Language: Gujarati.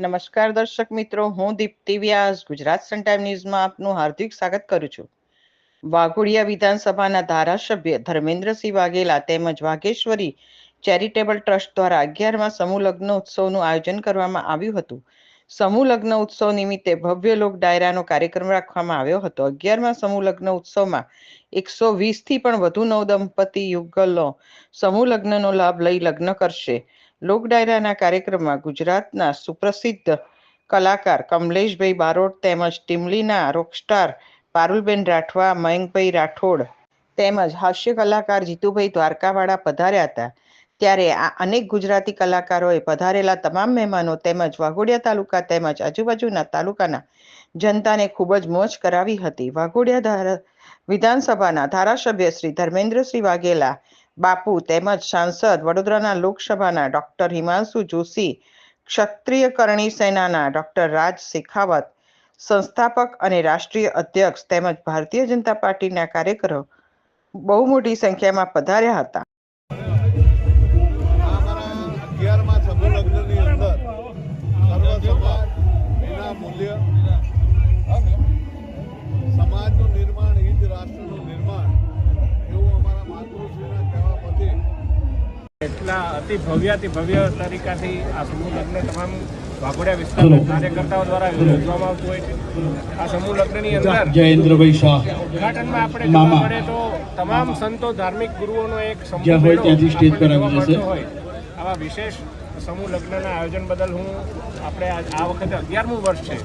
નમસ્કાર દર્શક મિત્રો, હું દીપ્તિ વ્યાસ ગુજરાત સન ટાઈમ ન્યૂઝમાં આપનું હાર્દિક સ્વાગત કરું છું. વાઘોડિયા વિધાનસભાના ધારાસભ્ય ધર્મેન્દ્રસિંહ વાઘેલા તેમજ વાઘેશ્વરી ચેરિટેબલ ટ્રસ્ટ દ્વારા અગિયારમાં સમૂહ લગ્ન ઉત્સવનું આયોજન કરવામાં આવ્યું હતું. સમૂહ લગ્ન ઉત્સવ નિમિત્તે ભવ્ય લોક ડાયરાનો કાર્યક્રમ રાખવામાં આવ્યો હતો. અગિયારમાં સમૂહ લગ્ન ઉત્સવમાં એકસો વીસથી પણ વધુ નવ દંપતી યુગલો સમૂહ લગ્નનો લાભ લઈ લગ્ન કરશે. લોક ડાયરાના કાર્યક્રમમાં ગુજરાતના સુપ્રસિદ્ધ કલાકાર કમલેશભાઈ બારોટ તેમજ ટીમલીના રોકસ્ટાર પારુલબેન રાઠવા, મયંકભાઈ રાઠોડ તેમજ હાસ્ય કલાકાર જીતુભાઈ દ્વારકાવાળા પધાર્યા હતા. ત્યારે આ અનેક ગુજરાતી કલાકારોએ પધારેલા તમામ મહેમાનો તેમજ વાઘોડિયા તાલુકા તેમજ આજુબાજુના તાલુકાના જનતાને ખૂબ જ મોજ કરાવી હતી. વાઘોડિયા ધારા વિધાનસભાના ધારાસભ્ય શ્રી ધર્મેન્દ્રસિંહ વાઘેલા બાપુ તેમજ સાંસદ વડોદરાના લોકસભાના ડોક્ટર હિમાંશુ જોશી ક્ષત્રિય કરણી સેનાના ડોક્ટર રાજ શેખાવત, સંસ્થાપક અને રાષ્ટ્રીય અધ્યક્ષ તેમજ ભારતીય જનતા પાર્ટીના કાર્યકરો બહુ મોટી સંખ્યામાં પધાર્યા હતા. એટલા અતિ ભવ્યાતિ ભવ્ય તરીકાથી આ સમૂહ લગ્ન તમામ વાઘોડિયા વિસ્તારના કાર્યકર્તાઓ દ્વારા યોજવામાં આવતું હોય છે. આ સમૂહ લગ્નની અંદર જયેન્દ્રભાઈ શાહ. ઉદ્ઘાટનમાં આપણે જોવા મળે તો તમામ સંતો ધાર્મિક ગુરુઓનો એક સમૂહ હોય ત્યાંથી સ્ટેજ પર આવી જશે. આવા વિશેષ સમૂહ લગ્નના આયોજન બદલ હું આપણે આ વખતે અગિયારમું વર્ષ છે.